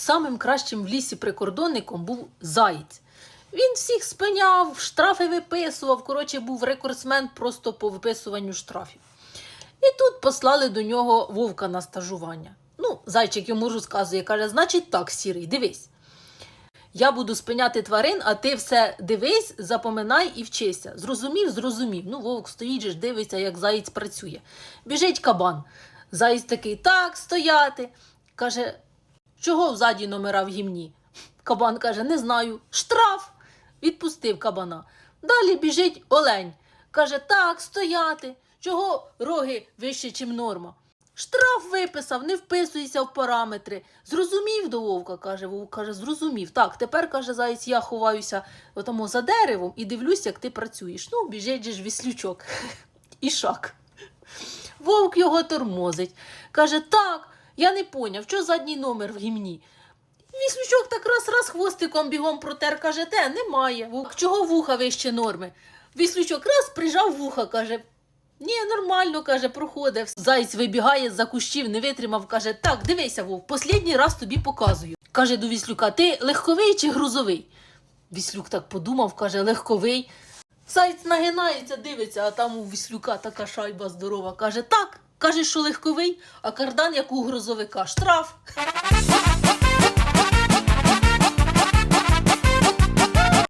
самим кращим в лісі прикордонником був заєць. Він всіх спиняв, штрафи виписував. Коротше, був рекордсмен просто по виписуванню штрафів. І тут послали до нього вовка на стажування. Ну, зайчик йому розказує, каже: значить так, сірий, дивись. Я буду спиняти тварин, а ти все дивись, запоминай і вчися. Зрозумів, зрозумів. Ну, вовк стоїть ж дивиться, як заєць працює. Біжить кабан. Заєць такий, так, стояти. Каже, чого взаді номера в гімні? Кабан каже, не знаю. Штраф. Відпустив кабана. Далі біжить олень. Каже, так, стояти. Чого роги вище, чим норма? Штраф виписав, не вписуйся в параметри. Зрозумів до вовка, каже вовк, каже, зрозумів. Так, тепер каже заєць, я ховаюся отому за деревом і дивлюсь, як ти працюєш. Ну, біжить же ж віслючок. І шак. Вовк його тормозить. Каже, так, я не поняв, що задній номер в гімні. Віслючок так раз раз хвостиком бігом протер, каже, те, немає. Чого вуха вище норми? Віслючок раз прижав вуха, каже, ні, нормально, каже, проходив. Заєць вибігає з-за кущів, не витримав, каже, так, дивися, вовк, послідній раз тобі показую. Каже до Віслюка, ти легковий чи грузовий? Віслюк так подумав, каже, легковий. Заєць нагинається, дивиться, а там у Віслюка така шайба здорова. Каже, так, каже, що легковий, а кардан як у грузовика. Штраф.